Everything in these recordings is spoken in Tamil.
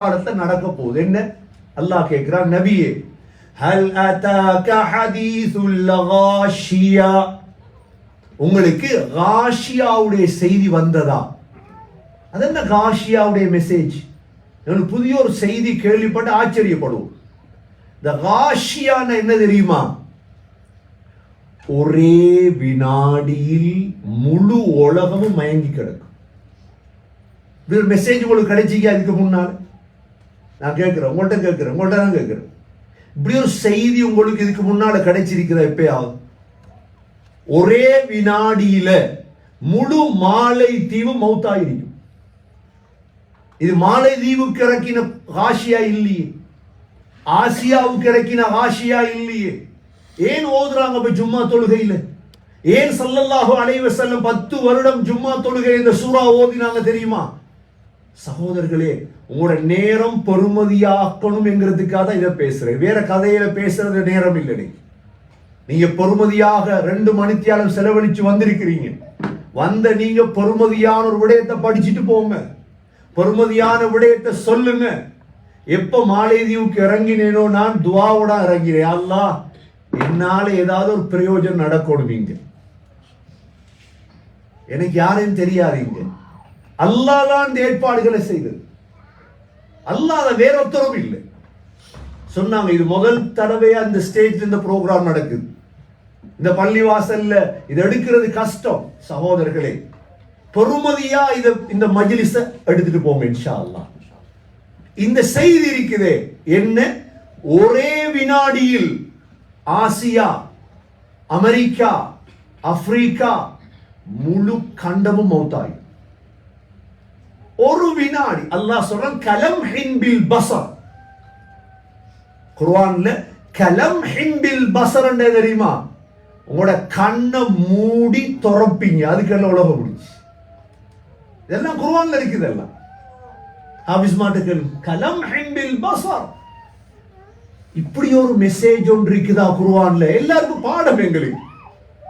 காலத்துல நடக்க போகுது. என்ன? அல்லாஹ் கேட்கிறான் நபியே ஹல் அதாக ஹதீசுல் காஷியா உங்களுக்கு காஷியாவுடைய செய்தி வந்ததா? அது என்ன காஷியாவுடைய மெசேஜ் எனக்கு புதிய ஒரு செய்தி கேள்விப்பட்டு ஆச்சரியப்படுவோம். இந்த காஷியான என்ன தெரியுமா? ஒரே வினாடியில் முழு உலகமும் மயங்கி கிடக்கும். இது மெசேஜ் உங்களுக்கு கிடைச்சிக்க அதுக்கு முன்னால்? நான் கேட்குறேன் உங்கள்கிட்ட கேட்குறேன் உங்கள்கிட்ட தான் கேட்குறேன். இப்படி ஒரு செய்தி உங்களுக்கு இதுக்கு முன்னால் கிடைச்சிருக்குதா எப்பயாவது? ஒரே வினாடியில முழு மாலை தீவு மௌத்தாயிருக்கும். இது மாலை தீவுக்கு இறக்கின ஆசியா இல்லையே. ஆசியாவுக்கு இறக்கின ஆசியா இல்லையே. ஏன் ஓதுறாங்க போய் ஜும்மா தொழுகையில்? ஏன் சல்லல்லாஹோ அலைவ வஸல்லம் பத்து வருடம் ஜும்மா தொழுகை இந்த சூறா ஓதினாங்க தெரியுமா? சகோதரர்களே உங்களோட நேரம் பொறுமதியாக்கணும் என்கிறதுக்காக தான் இதை பேசுறேன். வேற கதையில பேசுறது நேரம் இல்லை நீங்க பொறுமதியாக ரெண்டு மணித்தியாலும் செலவழிச்சு வந்திருக்கிறீங்க. வந்த நீங்க பொறுமதியான ஒரு விடயத்தை படிச்சுட்டு போங்க. பொறுமதியான விடயத்தை சொல்லுங்க. எப்ப மாலைதீவுக்கு இறங்கினேனோ நான் துவாவோட இறங்கினேன் அல்லாஹ் என்னால ஏதாவது ஒரு பிரயோஜனம் நடக்கணும் இங்க. எனக்கு யாரையும் தெரியாது இங்க. அல்லாஹ் ஏற்பாடுகளை செய்தது. அல்லாத வேறொத்தரும் இல்லை. சொன்னாங்க இது முதல் தடவையா இந்த ஸ்டேஜ்ல இந்த ப்ரோக்ராம் நடக்குது. இந்த பள்ளி வாசல்ல இது எடுக்கிறது கஷ்டம் சகோதரர்களே. பொறுமதியா இதை இந்த மஜ்லிஸ எடுத்துட்டு போங்க இன்ஷா அல்லாஹ் இந்த செய்தி இருக்குதே என்ன? ஒரே வினாடியில் ஆசியா அமெரிக்கா ஆப்பிரிக்கா முழு கண்டமும் மௌத்தாயும் கண்ணினாடி அல்லாஹ் சொல்றான் கலம் ஹின்பில் பசர் குர்ஆன்ல கலம் ஹின்பில் பசர் தெரியுமா? உங்களோட கண்ணை மூடி துறப்பீங்க. அதுக்கு அதுக்கெல்லாம் உலகம் முடிஞ்சு இதெல்லாம் குர்ஆன்ல இருக்குது எல்லாம். ஹாபிஸ் மாட்டுக்கள் கலம் ஹின்பில் பசர் இப்படி ஒரு மெசேஜ் ஒன்று இருக்குதா குர்ஆன்ல? எல்லாருக்கும் பாடம் எங்களுக்கு.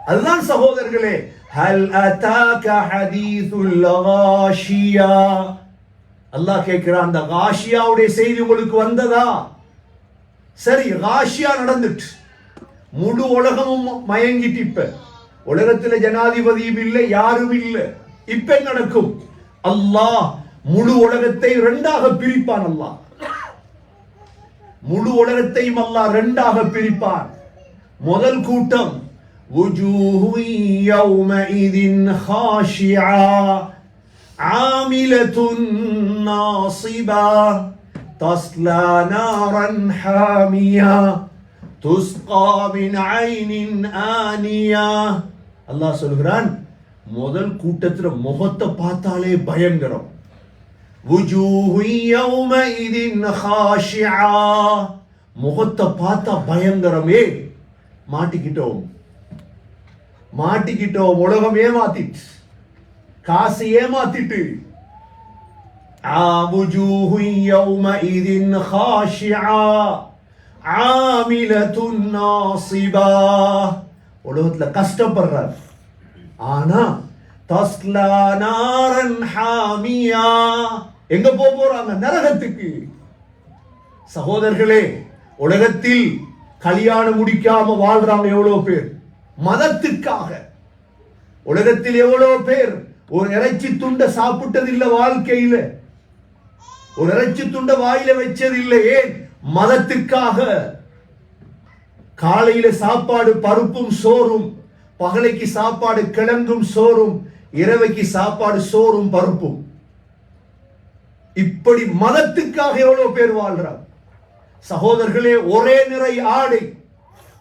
அதுதான் சகோதரர்களே ஹல் அதாக ஹதீசுல் காஷியா அல்லாஹ் கேட்கிறான் அந்த காஷியாவுடைய செய்தி உங்களுக்கு வந்ததா சரி காஷியா நடந்துட்டு முழு உலகமும் மயங்கிட்டு இப்ப உலகத்துல ஜனாதிபதியும் இல்லை யாரும் இல்லை இப்ப என்ன நடக்கும் அல்லாஹ் முழு உலகத்தை ரெண்டாக பிரிப்பான் அல்லாஹ் முழு உலகத்தையும் அல்லாஹ் ரெண்டாக பிரிப்பான் முதல் கூட்டம் وجوه يومئذ خاشعة عاملة ناصبة تصلى نارا حامية تسقى من عين آنية அல்லாஹ் சொல்கிறான் முதல் கூட்டத்துல முகத்தை பார்த்தாலே பயங்கரம் وجوه يومئذ خاشعة முகத்தை பார்த்தா பயங்கரமே மாட்டிக்கிட்டோம் மாட்டிக்கிட்டோம் உலகம் ஏமாத்திட்டு காசு ஏமாத்திட்டு. உலகத்துல கஷ்டப்படுறார். ஆனா தஸ்லா ஹாமியா. எங்க போக போறாங்க நரகத்துக்கு. சகோதரர்களே உலகத்தில் கல்யாணம் முடிக்காம வாழ்றாங்க எவ்வளவு பேர்? மதத்துக்காக. உலகத்தில் எவ்வளவு பேர் ஒரு இறைச்சி துண்டை சாப்பிட்டது இல்ல வாழ்க்கையில. ஒரு இறைச்சி துண்டை வாயில வச்சது இல்லை ஏன்? மதத்துக்காக. காலையில சாப்பாடு பருப்பும் சோறும் பகலைக்கு சாப்பாடு கிழங்கும் சோறும் இரவைக்கு சாப்பாடு சோறும் பருப்பும். இப்படி மதத்துக்காக எவ்வளவு பேர் வாழ்றாங்க? சகோதரர்களே ஒரே நிறை ஆடை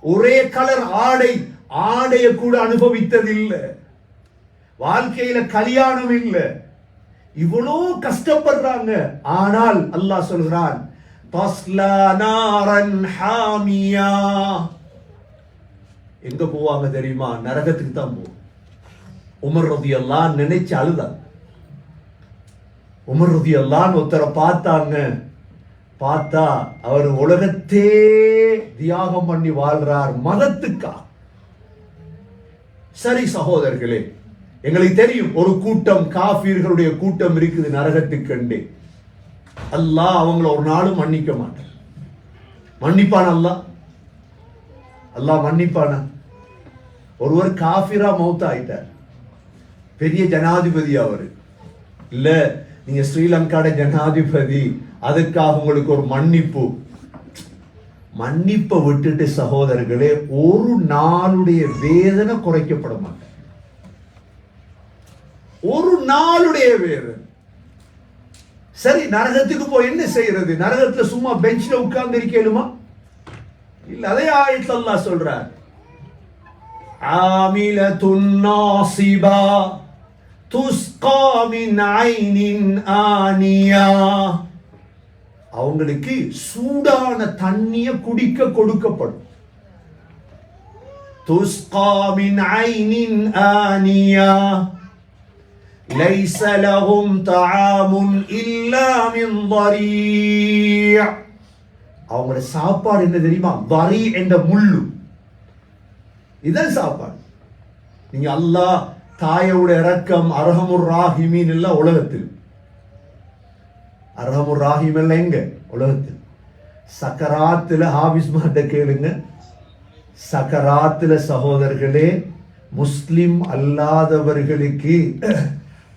ஒரே கலர் ஆடை ஆடையை கூட அனுபவித்ததில்லை. வாழ்க்கையில கல்யாணம் இல்லை. இவ்வளோ கஷ்டப்படுறாங்க. ஆனால் அல்லாஹ் சொல்கிறான் நாரன் ஹாமியா. எங்க போவாங்க தெரியுமா? நரகத்துக்கு தான் போவோம். உமர் ரதி எல்லாம் நினைச்சு அழுதான். உமர் ரதி எல்லாம் ஒருத்தரை பார்த்தாங்க. பார்த்தா அவர் உலகத்தே தியாகம் பண்ணி வாழ்றார் மதத்துக்கா. சரி சகோதரர்களே அல்லாஹ் அவங்கள ஒரு நாளும் மன்னிக்க மாட்டான். மன்னிப்பான் அல்லாஹ்? அல்லாஹ் மன்னிப்பானா? ஒருவர் காஃபிரா மௌத்த ஆயிட்டார். பெரிய ஜனாதிபதி அவரு. இல்ல நீங்க ஸ்ரீலங்காட ஜனாதிபதி அதுக்காக உங்களுக்கு ஒரு மன்னிப்பு. மன்னிப்பை விட்டுட்டு சகோதரர்களே ஒரு நாளுடைய வேதனை குறைக்கப்பட மாட்டேன். ஒரு நாளுடைய வேறு. சரி நரகத்துக்கு போய் என்ன செய்யறது நரகத்துல சும்மா பெஞ்சில் உட்கார்ந்து இருக்கலுமா இல்ல அதே ஆயத்துல அல்லாஹ் சொல்றார். ஆமில நாசிபா துஸ்கா மின் ஐனின் ஆனியா. அவங்களுக்கு சூடான தண்ணிய குடிக்க கொடுக்கப்படும். துஸ்கா மின் ஐனின் ஆனியா. ليس لهم طعام إلا من ضريع அவங்களோட சாப்பாடு என்ன தெரியுமா வரி என்ற முள்ளு இதான் சாப்பாடு நீங்க அல்லாஹ் தாயோட இரக்கம் அரஹமுர் ராஹிமீன் எல்லாம் உலகத்தில் அரஹமுர் ராஹிம் எல்லாம் எங்க உலகத்தில் சக்கராத்துல ஹாபிஸ் மாட்ட கேளுங்க சக்கராத்துல சகோதரர்களே முஸ்லிம் அல்லாதவர்களுக்கு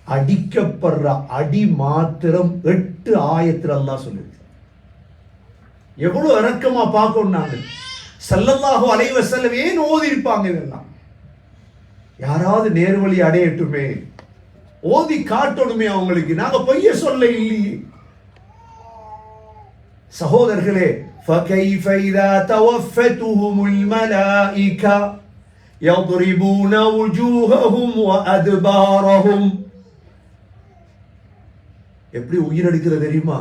அடிக்கப்படுற அடி மாத்திரம் எட்டு ஆயத்தில் அல்லாஹ் சொல்லிருக்கு எவ்வளவு இறக்கமா பார்க்கணும் நாங்க சல்லல்லாஹு அலைஹி வஸல்லம் ஏன் ஓதி இருப்பாங்க இதெல்லாம் யாராவது நேர்வழி அடையட்டுமே ஓதி காட்டணுமே அவங்களுக்கு நாங்க பொய்ய சொல்ல இல்லையே சகோதரர்களே فكيف إذا توفتهم الملائكة يضربون وجوههم وأدبارهم எப்படி உயிரெடுக்கிறது தெரியுமா?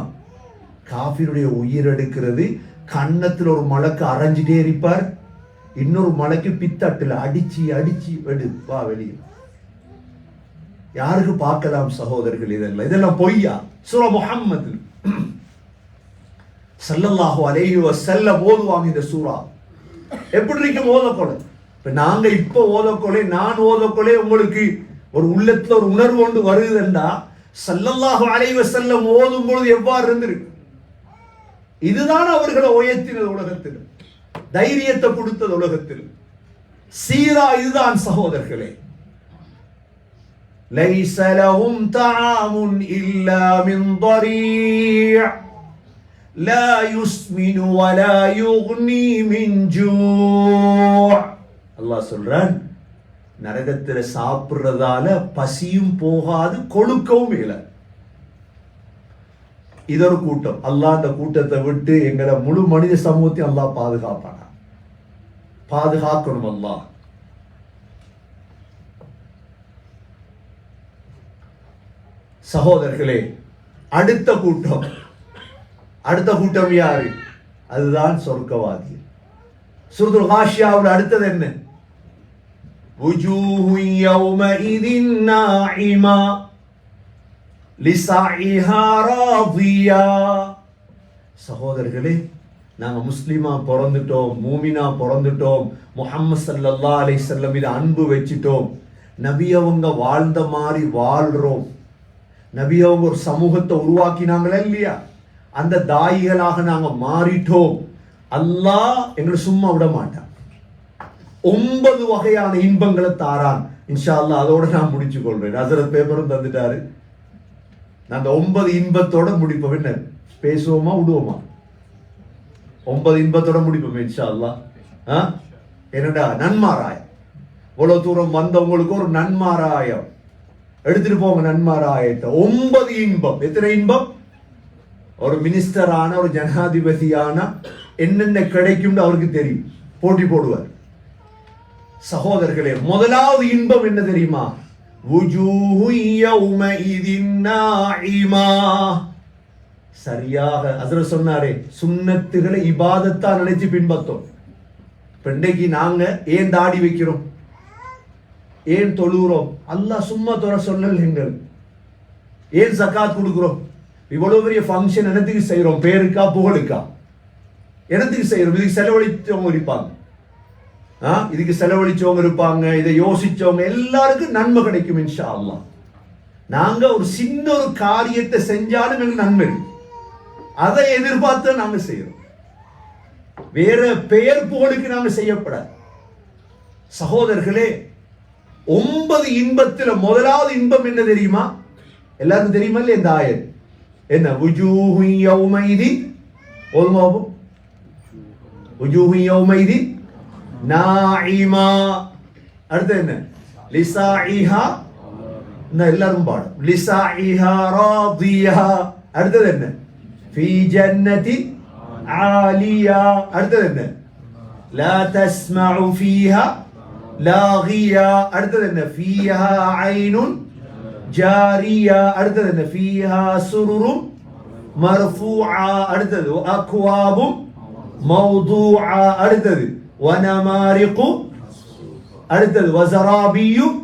காஃபியனுடைய உயிர் எடுக்கிறது. கன்னத்தில் ஒரு மலைக்கு அரைஞ்சிட்டே இருப்பார். இன்னொரு மலைக்கு பித்தட்டில் அடிச்சு அடிச்சு எடு வா வெளியே. யாருக்கு பார்க்கலாம் சகோதரர்கள் இதெல்லாம்? இதெல்லாம் பொய்யா? சுர முஹம்மது. சல்லல்லாஹு அலைஹி செல்ல ஓதுவாங்க இந்த சூறா எப்படி இருக்கும் ஓதக்கொலை இப்போ நாங்கள் இப்போ ஓதக்கொலை நான் ஓதக்கொலை உங்களுக்கு ஒரு உள்ளத்தில் ஒரு உணர்வு ஒன்று வருதுண்டா சல்லல்லாஹு அலைஹி வஸல்லம் ஓதும் பொழுது எவ்வாறு இருந்திருக்கு இதுதான் அவர்களை உயர்த்தினது உலகத்தில் தைரியத்தை கொடுத்தது உலகத்தில் சீரா இதுதான் சகோதரர்களே ليس لهم طعام إلا من ضريع لا يسمن ولا يغني من جوع அல்லாஹ் சொல்றான் நரகத்துல சாப்பிடுறதால பசியும் போகாது கொழுக்கவும் இல்லை. இது ஒரு கூட்டம். அல்லாஹ் அந்த கூட்டத்தை விட்டு எங்களை முழு மனித சமூகத்தையும் அல்லாஹ் பாதுகாப்பானா? பாதுகாக்கணும் அல்லாஹ். சகோதரர்களே அடுத்த கூட்டம். அடுத்த கூட்டம் யாரு? அதுதான் சொர்க்கவாதி சுருதுல் ஹாஷியாவில் அடுத்தது என்ன? وجوه يومئذ ناعمة لسعيها راضية சகோதரர்களே நாங்க முஸ்லிமா பிறந்துட்டோம் மூமினா பிறந்துட்டோம் முஹம்மது சல்லல்லா அலை செல்லம் இது அன்பு வச்சிட்டோம் நபி அவங்க வாழ்ந்த மாதிரி வாழ்றோம் நபி அவங்க ஒரு சமூகத்தை உருவாக்கினாங்களா இல்லையா அந்த தாயிகளாக நாங்க மாறிட்டோம் அல்லாஹ் எங்களை சும்மா விட மாட்டான் ஒன்பது வகையான இன்பங்களை தாரான். இன்ஷா அல்லாஹ் அதோட நான் முடிச்சு கொள்றேன் ஹசரத் பேப்பரும் தந்துட்டாரு. நான் அந்த ஒன்பது இன்பத்தோட முடிப்போம். என்ன? பேசுவோமா விடுவோமா? ஒன்பது இன்பத்தோட முடிப்போம் இன்ஷா அல்லாஹ் ஆ? என்னடா நன்மாராயம். இவ்வளவு தூரம் வந்தவங்களுக்கு ஒரு நன்மாராயம். எடுத்துட்டு போங்க நன்மாராயத்தை. ஒன்பது இன்பம். எத்தனை இன்பம்? ஒரு மினிஸ்டரான ஒரு ஜனாதிபதியான என்னென்ன கிடைக்கும்னு அவருக்கு தெரியும். போட்டி போடுவார். சகோதரர்களே முதலாவது இன்பம் என்ன தெரியுமா? சரியாக அதில் சொன்னாரே சுண்ணத்துகளை இபாதத்தா நினைச்சு பின்பற்றோம். பெண்டைக்கு நாங்க ஏன் தாடி வைக்கிறோம்? ஏன் தொழுகிறோம்? அல்லாஹ் சும்மா தொட சொன்னல் எங்கள். ஏன் சக்காத் கொடுக்குறோம்? இவ்வளவு பெரிய ஃபங்க்ஷன் எனத்துக்கு செய்கிறோம் பேருக்கா புகழுக்கா? எனத்துக்கு செய்கிறோம் இதுக்கு செலவழித்தவங்க இருப்பாங்க. இதுக்கு செலவழிச்சவங்க இருப்பாங்க இதை யோசிச்சவங்க எல்லாருக்கும் நன்மை கிடைக்கும் இன்ஷா அல்லாஹ் நாங்க ஒரு சின்ன ஒரு காரியத்தை செஞ்சாலும் எங்களுக்கு நன்மை அதை எதிர்பார்த்து நாங்க செய்யறோம் வேற பெயர் புகழுக்கு நாங்க செய்யப்படாது. சகோதரர்களே ஒன்பது இன்பத்துல முதலாவது இன்பம் என்ன தெரியுமா? எல்லாருக்கும் தெரியுமா இல்லையா இந்த ஆயர் என்ன? உஜூஹு யௌமைதி ஓதுமாவும் உஜூஹு யௌமைதி நாயிமா அடுத்து என்ன லிசாஇஹா இந்த எல்லாரும் பாடும் லிசாஇஹா ராதியா அடுத்தது என்ன ஃபீ ஜன்னதி ஆலியா அடுத்தது என்ன லா தஸ்மஉ ஃபீஹா லாகியா அடுத்தது என்ன ஃபீஹா ஐனுன் ஜாரியா அடுத்தது என்ன ஃபீஹா சுருரும் மர்ஃபூஆ அடுத்தது அக்வாபும் மௌதூஆ அடுத்தது வனமாரிக்கும். அடுத்தது வசராபியும்.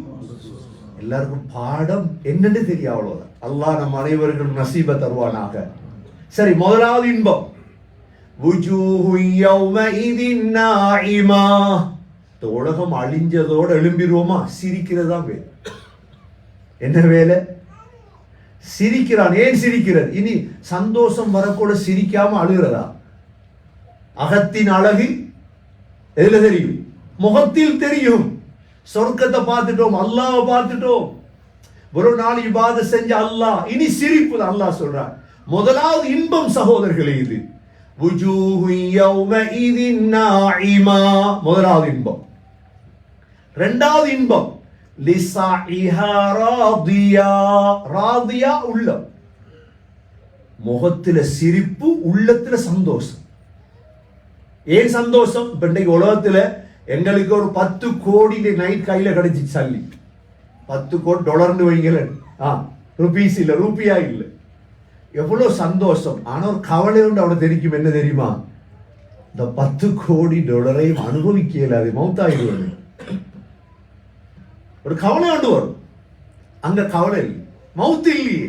எல்லாருக்கும் பாடம் என்னன்னு தெரியும் அவ்வளவுதான். அல்லாஹ் நம் அனைவருக்கும் நசீப தருவானாக. சரி முதலாவது இன்பம். இந்த உலகம் அழிஞ்சதோடு எழும்பிடுவோமா சிரிக்கிறதா வேலை. என்ன வேலை? சிரிக்கிறான். ஏன் சிரிக்கிறது? இனி சந்தோஷம் வரக்கூட சிரிக்காம அழுகிறதா? அகத்தின் அழகு எதுல தெரியும் முகத்தில் தெரியும் சொர்க்கத்தை பார்த்துட்டோம் அல்லாவை பார்த்துட்டோம் ஒரு நாள் இவ்வாத செஞ்ச அல்லாஹ் இனி சிரிப்பு அல்லாஹ் சொல்றார் முதலாவது இன்பம் சகோதரர்களே இது முதலாவது இன்பம் ரெண்டாவது இன்பம் ராதியா உள்ளம் முகத்தில சிரிப்பு உள்ளத்துல சந்தோஷம் ஏன் சந்தோஷம்? இப்போ இன்றைக்கு உலகத்தில் எங்களுக்கு ஒரு பத்து கோடி நைட் கையில் கிடைச்சிச்சு சல்லி. பத்து கோடி டொலர்னு வைங்களேன். ஆ ருபீஸ் இல்லை ரூபியா இல்லை. எவ்வளோ சந்தோஷம். ஆனால் ஒரு கவலை உண்டு அவனை தெரிக்கும். என்ன தெரியுமா? இந்த பத்து கோடி டொலரையும் அனுபவிக்க இயலாது மௌத்தாயிடுவது ஒரு கவலை உண்டு வரும். அங்க கவலை இல்லை. மவுத்து இல்லையே.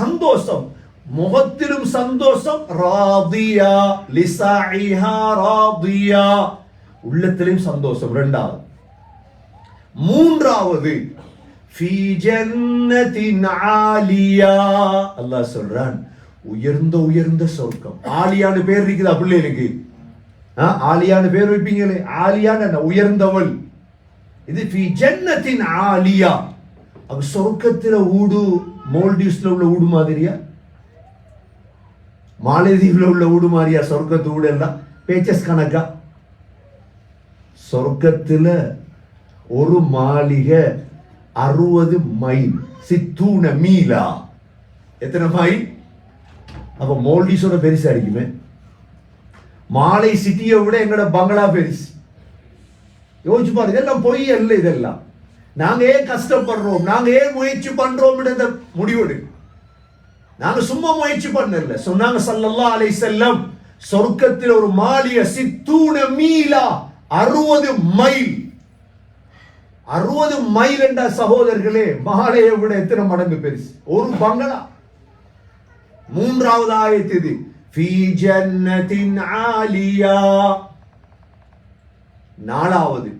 சந்தோஷம். முகத்திலும் சந்தோஷம் ராதியா லிசாஇஹா ராதியா உள்ளத்திலும் சந்தோஷம் இரண்டாவது மூன்றாவது ஃபீ ஜன்னத்தின் ஆலியா அல்லாஹ் சொல்றான் உயர்ந்த உயர்ந்த சொர்க்கம் ஆலியான்னு பேர் இருக்குதா பிள்ளைகளுக்கு ஆ, ஆலியான்னு பேர் வைப்பீங்களே ஆலியான்னு என்ன உயர்ந்தவள் இது ஃபி ஜன்னத்தின் ஆலியா அப்ப சொர்க்கத்தில் ஊடு மோல்டிவ்ஸ்ல உள்ள ஊடு மாதிரியா மாலைதீவில் உள்ள ஊடு மாதிரியா சொர்க்கத்து ஊடு எல்லாம் பேச்சஸ் கணக்கா? சொர்க்கத்தில் ஒரு மாளிகை அறுபது மைல் சித்தூன மீலா. எத்தனை மைல்? அப்போ மோல்டிஸோட பெருசாக இருக்குமே. மாலை சிட்டியை விட எங்களோட பங்களா பெருசு. யோசிச்சு பாருங்க எல்லாம் பொய் அல்ல இதெல்லாம். நாங்க ஏன் கஷ்டப்படுறோம்? நாங்க ஏன் முயற்சி பண்றோம்ன்றத முடிவெடு. நாங்க சும்மா முயற்சி பண்ணல. சொன்னாங்க சல்லல்லா அலை செல்லம் சொர்க்கத்தில் ஒரு மாளிகை சித்தூன மீலா அறுபது மைல். அறுபது மைல் என்ற சகோதரர்களே மாலையை விட எத்தனை மடங்கு பெருசு. ஒரு பங்களா. மூன்றாவது ஆயத்து இது ஃபீ ஜன்னத்தின் ஆலியா. நாலாவது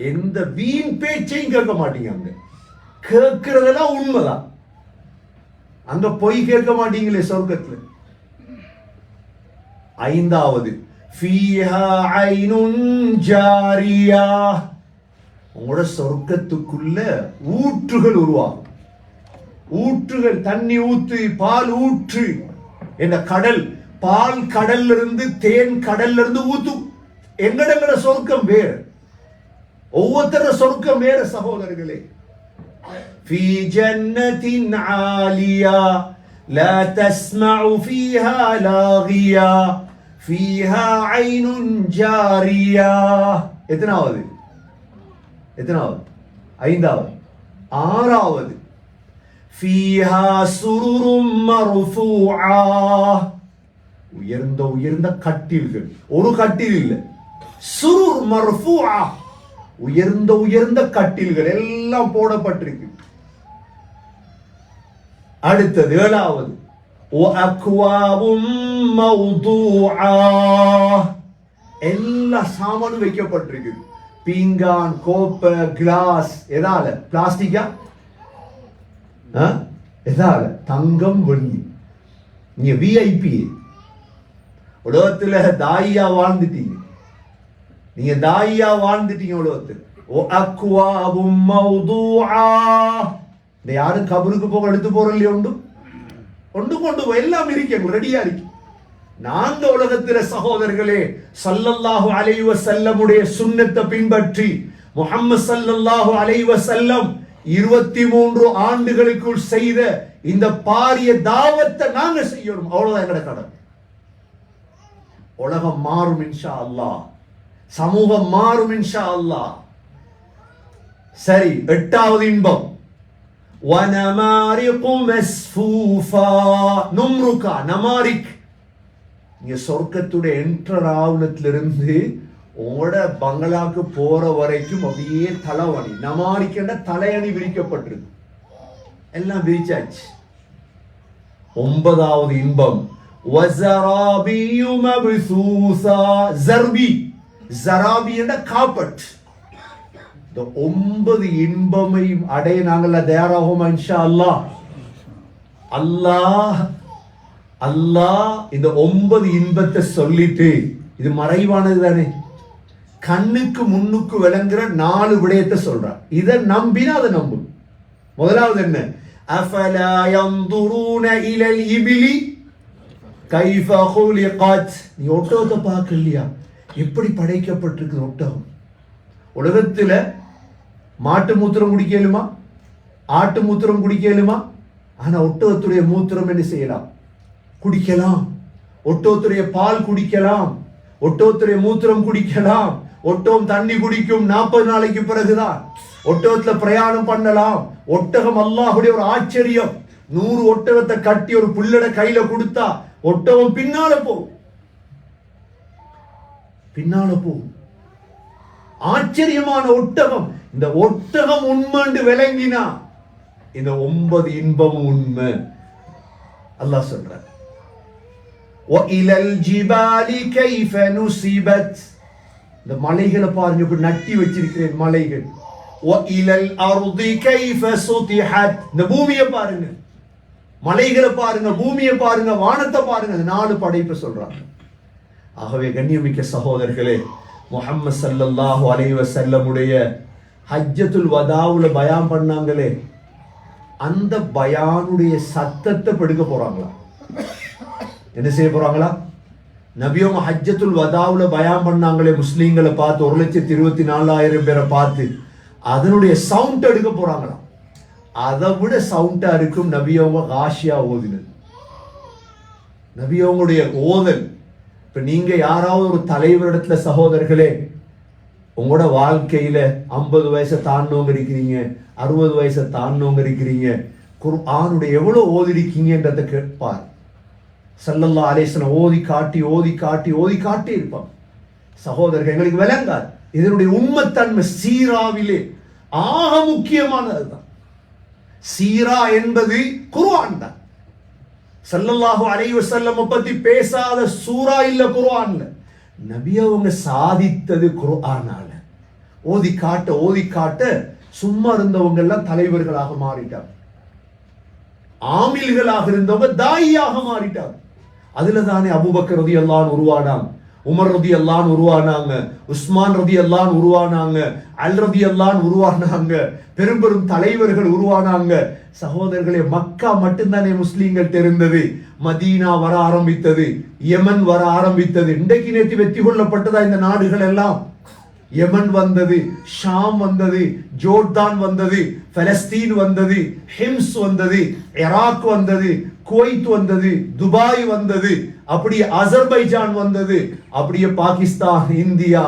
எந்த வீண் பேச்சையும் கேட்க மாட்டீங்க அங்க. கேட்கறதெல்லாம் உண்மைதான். அங்க பொய் கேட்க மாட்டீங்களே சொர்க்கத்துல. ஐந்தாவது உங்களோட சொர்க்கத்துக்குள்ள ஊற்றுகள் உருவாகும். ஊற்றுகள் தண்ணி ஊத்து பால் ஊற்று. என்ற கடல்? பால் கடல்ல இருந்து தேன் கடல்ல இருந்து ஊத்து எங்கடங்கட சொர்க்கம் வேறு? ஒவ்வொருத்தர சொர்க்கம் வேற சகோதரர்களே في جنة عالية لا تسمع فيها لاغيا فيها عين جارية எத்தனாவது எத்தனாவது ஐந்தாவது ஆறாவது فيها سرر مرفوعة உயர்ந்த உயர்ந்த கட்டில்கள் ஒரு கட்டில் இல்லை சுருர் மர்ஃபூஆ உயர்ந்த உயர்ந்த கட்டில்கள் எல்லாம் போடப்பட்டிருக்கு. அடுத்தது ஏழாவது. அக்வாவும் எல்லா சாமானும் வைக்கப்பட்டிருக்கு. பீங்கான் கோப்பை கிளாஸ் எதால? பிளாஸ்டிக்கா? எதால? தங்கம் வெள்ளி. நீங்க விஐபி உலகத்துல தாயா வாழ்ந்துட்டீங்க. நீங்க தாயா வாழ்ந்துட்டீங்க உலகத்து ஓ இந்த யாரும் கபருக்கு போக எடுத்து போறோம் இல்லையா உண்டு? கொண்டு கொண்டு போய் எல்லாம் இருக்கு ரெடியா இருக்கு. நாங்க உலகத்தில சகோதரர்களே சல்லல்லாஹு அலைவ செல்லமுடைய சுன்னத்தை பின்பற்றி முகம்மது சல்லல்லாஹு அலைவ செல்லம் இருபத்தி மூன்று ஆண்டுகளுக்குள் செய்த இந்த பாரிய தாவத்தை நாங்க செய்யணும். அவ்வளவுதான் எங்கட கடன் உலகம் மாறும் இன்ஷா அல்லாஹ். சமூகம் மாறும் இன்ஷா அல்லா சரி எட்டாவது இன்பம். நும்ருகா நமாரிக். நீங்க சொர்க்கத்துடைய என்ட்ரர் ஆவணத்திலிருந்து உங்களோட பங்களாக்கு போற வரைக்கும் அப்படியே தலைவணி நமாரிக்கின்ற தலையணி விரிக்கப்பட்டிருக்கு. எல்லாம் விரிச்சாச்சு. ஒன்பதாவது இன்பம். ஜர்பி. என்ற காப்பட் இந்த ஒன்பது இன்பமையும் அடைய நாங்கள் தயாராகும் இன்ஷா அல்லாஹ் அல்லாஹ் அல்லாஹ் இந்த ஒன்பது இன்பத்தை சொல்லிட்டு இது மறைவானது தானே? கண்ணுக்கு முன்னுக்கு விளங்குற நாலு விடயத்தை சொல்றான் இதை நம்பினா அதை நம்பும். முதலாவது என்ன? அஃபலா யந்துரூன இலல் இபிலி கைஃப ஹுலிகத். நீ ஒட்டோத்தை பார்க்கலையா? எப்படி படைக்கப்பட்டிருக்கு ஒட்டகம்? உலகத்தில் மாட்டு மூத்திரம் குடிக்கலுமா? ஆட்டு மூத்திரம் குடிக்கலுமா? ஆனால் ஒட்டகத்துடைய மூத்திரம் என்ன செய்யலாம்? குடிக்கலாம். ஒட்டகத்துடைய பால் குடிக்கலாம். ஒட்டகத்துடைய மூத்திரம் குடிக்கலாம். ஒட்டகம் தண்ணி குடிக்கும் நாற்பது நாளைக்கு பிறகுதான். ஒட்டகத்துல பிரயாணம் பண்ணலாம். ஒட்டகம் அல்லாஹுடைய ஒரு ஆச்சரியம். நூறு ஒட்டகத்தை கட்டி ஒரு புல்லட கையில கொடுத்தா ஒட்டகம் பின்னால போகும். பின்னால போ. ஆச்சரியமான ஒட்டகம். இந்த ஒட்டகம் உண்மைண்டு விளங்கினா இந்த ஒன்பது இன்பமும் உண்மை. அல்லாஹ் சொல்ற இந்த மலைகளை பாருங்க இப்படி நட்டி வச்சிருக்கிறேன் மலைகள். இந்த பூமியை பாருங்க. மலைகளை பாருங்க பூமியை பாருங்க வானத்தை பாருங்க. நாலு படைப்பை சொல்றாங்க. ஆகவே கண்ணியமிக்க சகோதரர்களே முஹம்மது சல்லல்லாஹு அலைவ செல்லமுடைய ஹஜ்ஜத்துல் வதாவுல பயான் பண்ணாங்களே அந்த பயானுடைய சத்தத்தை படுக்க போறாங்களா? என்ன செய்ய போறாங்களா? நபியோங்க ஹஜ்ஜத்துல் வதாவுல பயான் பண்ணாங்களே முஸ்லீம்களை பார்த்து ஒரு லட்சத்தி இருபத்தி நாலாயிரம் பேரை பார்த்து அதனுடைய சவுண்ட் எடுக்க போறாங்களா? அதை விட சவுண்டா இருக்கும் நபியோங்க காஷியா ஓதினது. நபியோங்களுடைய ஓதல். இப்போ நீங்கள் யாராவது ஒரு தலைவரிடத்துல சகோதரர்களே உங்களோட வாழ்க்கையில ஐம்பது வயசை தாண்டவங்க இருக்கிறீங்க அறுபது வயசை தாண்டவங்க இருக்கிறீங்க குர்ஆனுடைய எவ்வளோ ஓதி இருக்கீங்கன்றதை கேட்பார் சல்லல்லா அலேசனை ஓதி காட்டி ஓதி காட்டி ஓதி காட்டி இருப்பான் சகோதரர்கள் எங்களுக்கு விளங்காது. இதனுடைய உண்மைத்தன்மை சீராவிலே ஆக முக்கியமானதுதான். சீரா என்பது குர்ஆன் தான். சல்லல்லாஹு அலைஹி செல்லம பத்தி பேசாத சூரா இல்ல குர்ஆன்ல நபி அவங்க சாதித்தது குர்ஆனால. ஓதி காட்ட ஓதி காட்ட சும்மா இருந்தவங்க எல்லாம் தலைவர்களாக மாறிட்டாங்க. ஆமில்களாக இருந்தவங்க தாயியாக மாறிட்டாங்க. அதுல தானே அபுபக்கர் ரதி அல்லான் உருவானாங்க. உமர் ரதி அல்லான் உருவானாங்க. உஸ்மான் ரதி அல்லான் உருவானாங்க. அல் ரதி அல்லான் உருவானாங்க. பெரும் பெரும் தலைவர்கள் உருவானாங்க. சகோதரர்களே மக்கா மட்டும்தானே முஸ்லீம்கள் தெரிந்தது. மதீனா வர ஆரம்பித்தது. யமன் வர ஆரம்பித்தது. இன்றைக்கு நேற்று வெற்றி கொள்ளப்பட்டதா இந்த நாடுகள் எல்லாம்? யமன் வந்தது ஷாம் வந்தது ஜோர்தான் வந்தது பலஸ்தீன் வந்தது ஹிம்ஸ் வந்தது இராக் வந்தது குவைத் வந்தது துபாய் வந்தது அப்படியே அசர்பைஜான் வந்தது அப்படியே பாகிஸ்தான் இந்தியா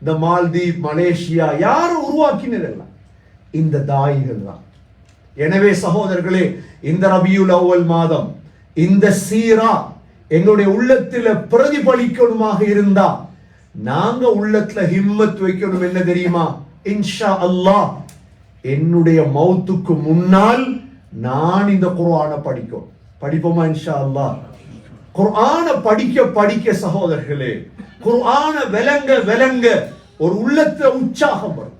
இந்த மால்தீப் மலேசியா யாரும் உருவாக்கினதெல்லாம். இந்த தாய்கள் தான் எனவே சகோதரர்களே இந்த ரபியுல் அவ்வல் மாதம் இந்த சீரா எங்களுடைய உள்ளத்துல பிரதிபலிக்கணுமாக இருந்தா நாங்க உள்ளத்துல ஹிம்மத் வைக்கணும் என்ன தெரியுமா? இன்ஷா அல்லாஹ் என்னுடைய மௌத்துக்கு முன்னால் நான் இந்த குர்ஆனை படிக்கும். படிப்போமா இன்ஷா அல்லாஹ்? குர்ஆனை படிக்க படிக்க சகோதரர்களே குர்ஆனை விளங்க விளங்க ஒரு உள்ளத்துல உற்சாகம் வரும்.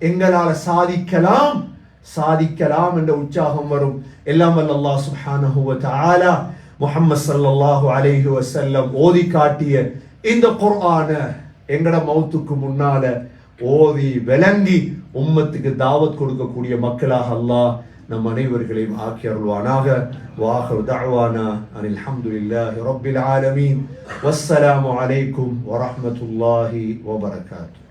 எங்களால சாதிக்கலாம் சாதிக்கலாம் என்ற உற்சாகம் வரும். எல்லாம் வல்ல அல்லாஹ் சுப்ஹானஹு முஹம்மது சல்லாஹூ அலைஹி வசல்லம் ஓதி காட்டிய இந்த குர்ஆன எங்கட மௌத்துக்கு முன்னால ஓதி விளங்கி உம்மத்துக்கு தாவத் கொடுக்கக்கூடிய மக்களாக அல்லாஹ் நம் அனைவர்களையும் ஆக்கி அருள்வானாக. வாஹர் தஅவானா அனில் ஹம்துலில்லாஹி ரப்பில் ஆலமீன். வஸ்ஸலாமு அலைக்கும் வரஹ்மத்துல்லாஹி வபரகாத்து